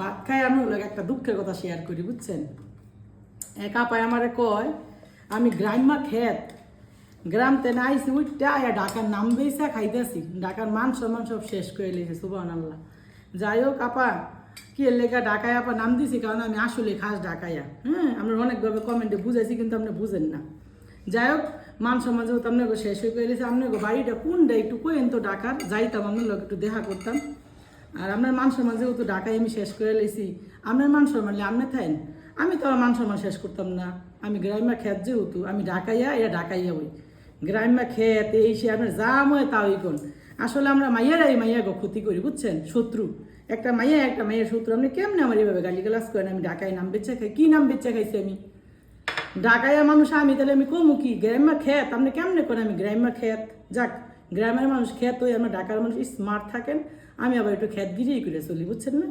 ভাত খাই আমি ওগুলো একটা দুঃখের কথা শেয়ার করি, বুঝছেন? এক আপায় আমারে কয়, আমি গ্রাম্যা খেত গ্রামতে না আইসি উঠটা আয়া ঢাকার নাম বেসা খাইতেছি। ঢাকার মান সম্মান সব শেষ করে লিখে সুবান আল্লাহ যাই হোক, আপা, কি লেখা ঢাকায় আপা নাম দিছি? কারণ আমি আসলে খাস ঢাকাইয়া। হ্যাঁ আমরা অনেকভাবে কমেন্টে বুঝাইছি, কিন্তু আপনি বুঝেন না। যাই হোক, মান সম্মান যেহেতু আপনাকে শেষ হয়ে গেছে, আপনাকে বাড়িটা কোনটা একটু কোয়েন তো ঢাকার? যাইতাম, আপনার লোক একটু দেখা করতাম। আর আপনার মান সম্মান যেহেতু ঢাকায় আমি শেষ করে লেছি আপনার মান সম্মান আপনি থাকেন আমি তো মান সম্মান শেষ করতাম না। আমি গ্রাম্য খেত যেহেতু, আমি ঢাকাইয়া এটা ঢাকাইয়া হই। গ্রাম্য খেত এই সে আপনার যা ময় তা ওই কোন আসলে আমরা মাইয়ারাই মাইয়া গো ক্ষতি করি, বুঝছেন? শত্রু। একটা মাইয়া, একটা মাইয়ের শত্রু। আপনি কেমনে আমার এভাবে গালি গালাজ করেন? আমি ঢাকায় নাম বেচে খাই, কী নাম বেচে খাইছি আমি? ঢাকায় মানুষ আমি, তাহলে আমি কমু কি? গ্রাম্য খেত আপনি কেমনে করেন আমি গ্রাম্য খেত যাক গ্রামের মানুষ খেত, ওই আমরা ঢাকার মানুষ স্মার্ট থাকেন, আমি আবার একটু খেত গিরিয়ে করে চলি, বুঝছেন না।